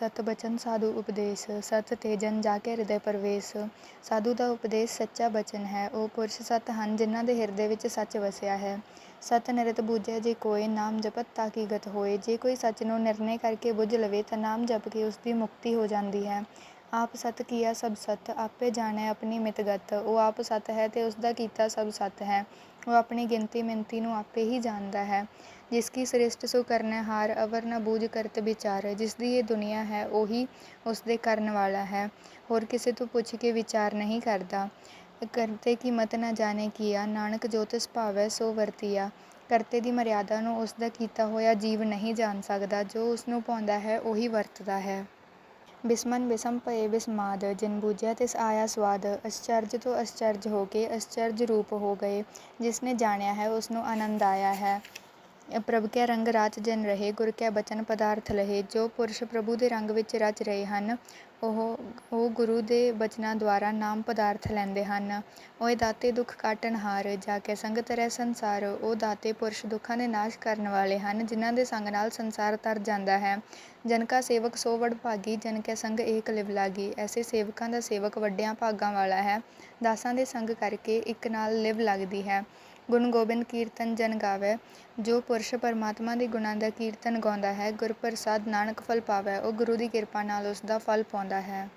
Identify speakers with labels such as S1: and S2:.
S1: ਸਤ ਬਚਨ, ਸਾਧੂ ਉਪਦੇਸ਼। ਸਤਿ ਤੇ ਜਨ ਜਾ ਕੇ ਹਿਰਦੇ ਪਰਵੇਸ਼। ਸਾਧੂ ਦਾ ਉਪਦੇਸ਼ ਸੱਚਾ ਬਚਨ ਹੈ। ਉਹ ਪੁਰਸ਼ ਸਤ ਹਨ, ਜਿਨ੍ਹਾਂ ਦੇ ਹਿਰਦੇ ਵਿੱਚ ਸੱਚ ਵਸਿਆ ਹੈ। ਸਤ ਨਿਰਤ ਬੂਝੈ, ਜੇ ਕੋਈ ਨਾਮ ਜਪਤ ਤਾਂ ਕੀ ਹੋਏ? ਜੇ ਕੋਈ ਸੱਚ ਨੂੰ ਨਿਰਣੇ ਕਰਕੇ ਬੁੱਝ ਲਵੇ ਤਾਂ ਨਾਮ ਜਪ ਕੇ ਉਸ ਦੀ ਮੁਕਤੀ ਹੋ ਜਾਂਦੀ ਹੈ। ਆਪ ਸਤ ਕੀਆ ਸਭ ਸਤ, ਆਪੇ ਜਾਣੈ ਆਪਣੀ ਮਿਤਗਤ ਉਹ ਆਪ ਸਤ ਹੈ ਤੇ ਉਸ ਦਾ ਕੀਤਾ ਸਭ ਸਤ ਹੈ। ਉਹ ਆਪਣੀ ਗਿਣਤੀ ਮਿੰਤੀ ਨੂੰ ਆਪੇ ਹੀ ਜਾਣਦਾ ਹੈ। ਜਿਸ ਕੀ ਸ੍ਰਿਸ਼ਟ ਸੋ ਕਰਨੈ ਹਾਰ, ਅਵਰ ਨਾ ਬੂਝ ਕਰਤ ਵਿਚਾਰ। ਜਿਸ ਦੀ ਇਹ ਦੁਨੀਆ ਹੈ, ਉਹੀ ਉਸ ਦੇ ਕਰਨ ਵਾਲਾ ਹੈ। ਹੋਰ ਕਿਸੇ ਤੋਂ ਪੁੱਛ ਕੇ ਵਿਚਾਰ ਨਹੀਂ ਕਰਦਾ। ਕਰਤੇ ਕੀ ਮਤ ਨਾ ਜਾਣੇ ਕੀਆ, ਨਾਨਕ ਜੋ ਤਿਸ ਭਾਵੈ ਸੋ ਵਰਤੀਆ। ਕਰਤੇ ਦੀ ਮਰਿਆਦਾ ਨੂੰ ਉਸ ਦਾ ਕੀਤਾ ਹੋਇਆ ਜੀਵ ਨਹੀਂ ਜਾਣ ਸਕਦਾ। ਜੋ ਉਸ ਨੂੰ ਪਾਉਂਦਾ ਹੈ, ਉਹੀ ਵਰਤਦਾ ਹੈ। ਬਿਸਮਨ ਬਿਸਮ ਭਏ ਬਿਸਮਾਦ, ਜਿਨ ਬੂਝਿਆ ਤਿਸ ਆਇਆ ਸਵਾਦ ਅਸਚਰਜ ਤੋਂ ਅਸਚਰਜ ਹੋ ਕੇ ਅਸਚਰਜ ਰੂਪ ਹੋ ਗਏ, ਜਿਸ ਨੇ ਜਾਣਿਆ ਹੈ ਉਸ ਨੂੰ ਆਨੰਦ ਆਇਆ ਹੈ। ਪ੍ਰਭ ਕੈ ਰੰਗ ਰਾਚ ਜਿਨ ਰਹੇ, ਗੁਰ ਕੈ ਬਚਨ ਪਦਾਰਥ ਲਹੇ, ਜੋ ਪੁਰਸ਼ ਪ੍ਰਭੂ ਦੇ ਰੰਗ ਵਿੱਚ ਰਚ ਰਹੇ ਹਨ, ਉਹ ਉਹ ਗੁਰੂ ਦੇ ਬਚਨਾਂ ਦੁਆਰਾ ਨਾਮ ਪਦਾਰਥ ਲੈਂਦੇ ਹਨ। ਓਏ ਦਾਤੇ ਦੁੱਖ ਕਾਟਣ ਹਾਰ, ਜਾ ਕੇ ਸੰਗ ਤਰੈ ਸੰਸਾਰ, ਉਹ ਦਾਤੇ ਪੁਰਸ਼ ਦੁੱਖਾਂ ਦੇ ਨਾਸ਼ ਕਰਨ ਵਾਲੇ ਹਨ, ਜਿਨ੍ਹਾਂ ਦੇ ਸੰਗ ਨਾਲ ਸੰਸਾਰ ਤਰ ਜਾਂਦਾ ਹੈ। ਜਨ ਕਾ ਸੇਵਕ ਸੋ ਵਡ ਭਾਗੀ, ਜਨ ਕੈ ਸੰਗ ਏਕ ਲਿਵ ਲਾਗੀ, ਐਸੇ ਸੇਵਕਾਂ ਦਾ ਸੇਵਕ ਵੱਡਿਆਂ ਭਾਗਾਂ ਵਾਲਾ ਹੈ। ਦਾਸਾਂ ਦੇ ਸੰਗ ਕਰਕੇ ਇੱਕ ਨਾਲ ਲਿਵ ਲੱਗਦੀ ਹੈ। ਗੁਣ ਗੋਬਿੰਦ ਕੀਰਤਨ ਜਨ ਗਾਵੇ, ਜੋ ਪੁਰਸ਼ ਪਰਮਾਤਮਾ ਦੇ ਗੁਣਾਂ ਦਾ ਕੀਰਤਨ ਗਾਉਂਦਾ ਹੈ ਗੁਰ ਪ੍ਰਸਾਦ ਨਾਨਕ ਫਲ ਪਾਵੈ, ਉਹ ਗੁਰੂ ਦੀ ਕਿਰਪਾ ਨਾਲ ਉਸ ਦਾ ਫਲ ਪਾਉਂਦਾ ਹੈ।